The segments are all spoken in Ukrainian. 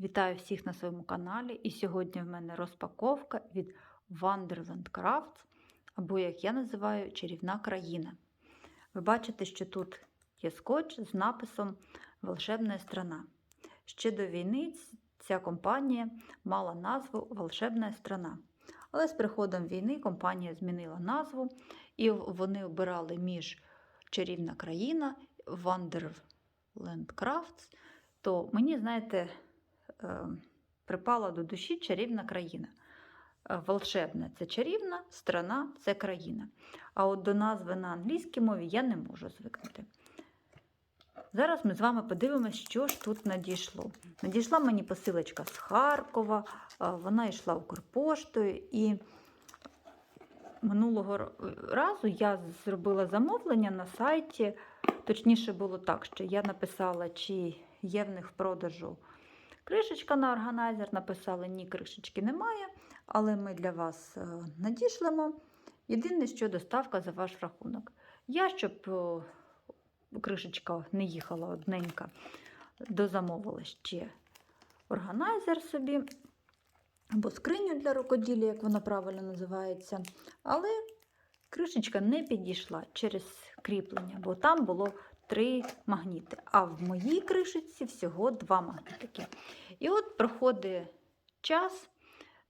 Вітаю всіх на своєму каналі. І сьогодні в мене розпаковка від Wonderland Crafts, або, як я називаю, чарівна країна. Ви бачите, що тут є скотч з написом Волшебна страна. Ще до війни ця компанія мала назву Волшебна страна. Але з приходом війни компанія змінила назву, і вони обирали між чарівна країна Wonderland Crafts. То мені, знаєте, припала до душі чарівна країна. Е, Волшебна це чарівна, страна це країна. А от до назви на англійській мові я не можу звикнути. Зараз ми з вами подивимося, що ж тут надійшло. Надійшла мені посилочка з Харкова, е, вона йшла Укрпоштою, і минулого разу я зробила замовлення на сайті. Точніше було так, що я написала, чи є в них в продажу кришечка на органайзер. Написали, ні, кришечки немає, але ми для вас е, надішлемо. Єдине, що доставка за ваш рахунок. Я, щоб кришечка не їхала одненька, дозамовила ще органайзер собі, або скриню для рукоділля, як вона правильно називається. Але кришечка не підійшла через кріплення, бо там було три магніти. А в моїй кришечці всього два магнітики. І от проходить час,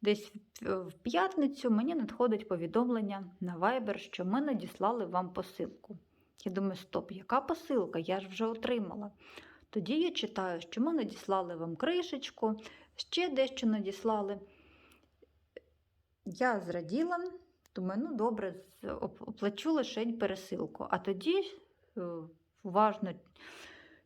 десь в п'ятницю мені надходить повідомлення на Viber, що ми надіслали вам посилку. Я думаю, стоп, яка посилка? Я ж вже отримала. Тоді я читаю, що ми надіслали вам кришечку, ще дещо надіслали. Я зраділа, думаю, ну добре, оплачу лише пересилку. А тоді уважно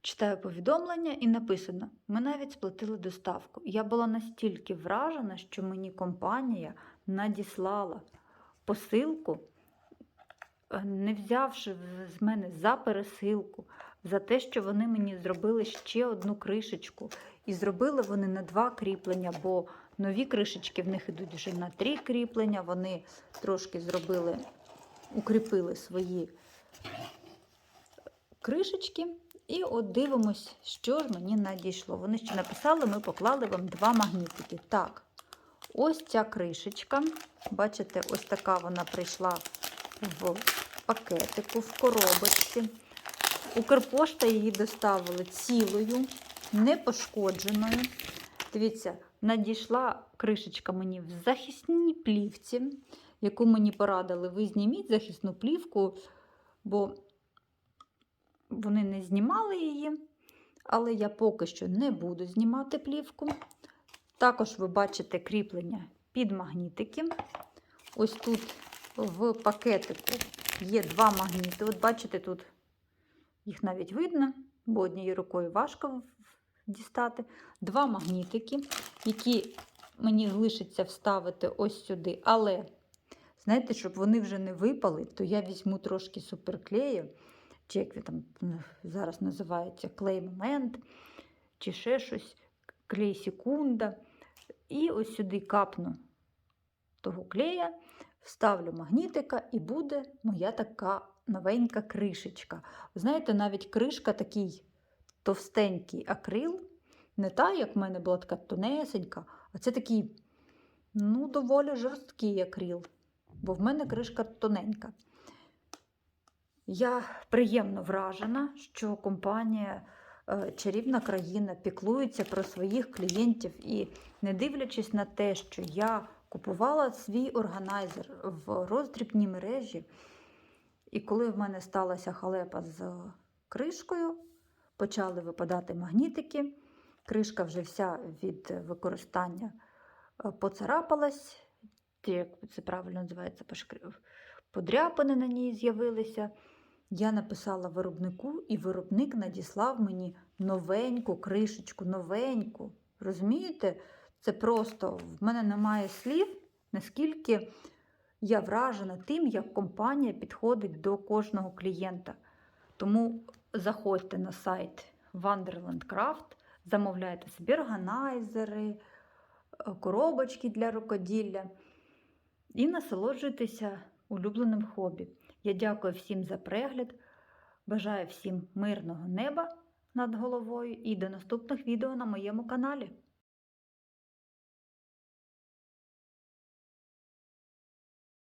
читаю повідомлення і написано: ми навіть сплатили доставку. Я була настільки вражена, що мені компанія надіслала посилку, е, не взявши з мене за пересилку, за те, що вони мені зробили ще одну кришечку. І зробили вони на два кріплення, бо нові кришечки в них ідуть вже на три кріплення. Вони трошки зробили, укріпили свої кришечки. І от дивимось, що ж мені надійшло. Вони ще написали, ми поклали вам два магнітики. Так, ось ця кришечка. Бачите, ось така вона прийшла в пакетику, в коробочці. Укрпошта її доставили цілою, непошкодженою. Дивіться, надійшла кришечка мені в захисній плівці, яку мені порадили. Ви зніміть захисну плівку, бо вони не знімали її, але я поки що не буду знімати плівку. Також ви бачите кріплення під магнітики. Ось тут в пакетику є два магніти. От бачите, тут їх навіть видно, бо однією рукою важко дістати. Два магнітики, які мені лишиться вставити ось сюди. Але, знаєте, щоб вони вже не випали, то я візьму трошки суперклею чи як він там зараз називається клей-момент, чи ще щось, клей-секунда. І ось сюди капну того клея, вставлю магнітика, і буде моя така новенька кришечка. Знаєте, навіть кришка такий товстенький акрил. Не та, як в мене була така тонесенька, а це такий, ну, доволі жорсткий акрил, бо в мене кришка тоненька. Я приємно вражена, що компанія е, Чарівна країна піклується про своїх клієнтів і, не дивлячись на те, що я купувала свій органайзер в роздрібній мережі, і коли в мене сталася халепа з кришкою, почали випадати магнітики. Кришка вже вся від використання е, поцарапалась, як це правильно називається, подряпини на ній з'явилися. Я написала виробнику, і виробник надіслав мені новеньку кришечку, новеньку. Розумієте? Це просто в мене немає слів, наскільки я вражена тим, як компанія підходить до кожного клієнта. Тому заходьте на сайт Wonderland Craft, замовляйте собі органайзери, е, коробочки для рукоділля і насолоджуйтеся улюбленим хобі. Я дякую всім за перегляд. Бажаю всім мирного неба над головою і до наступних відео на моєму каналі.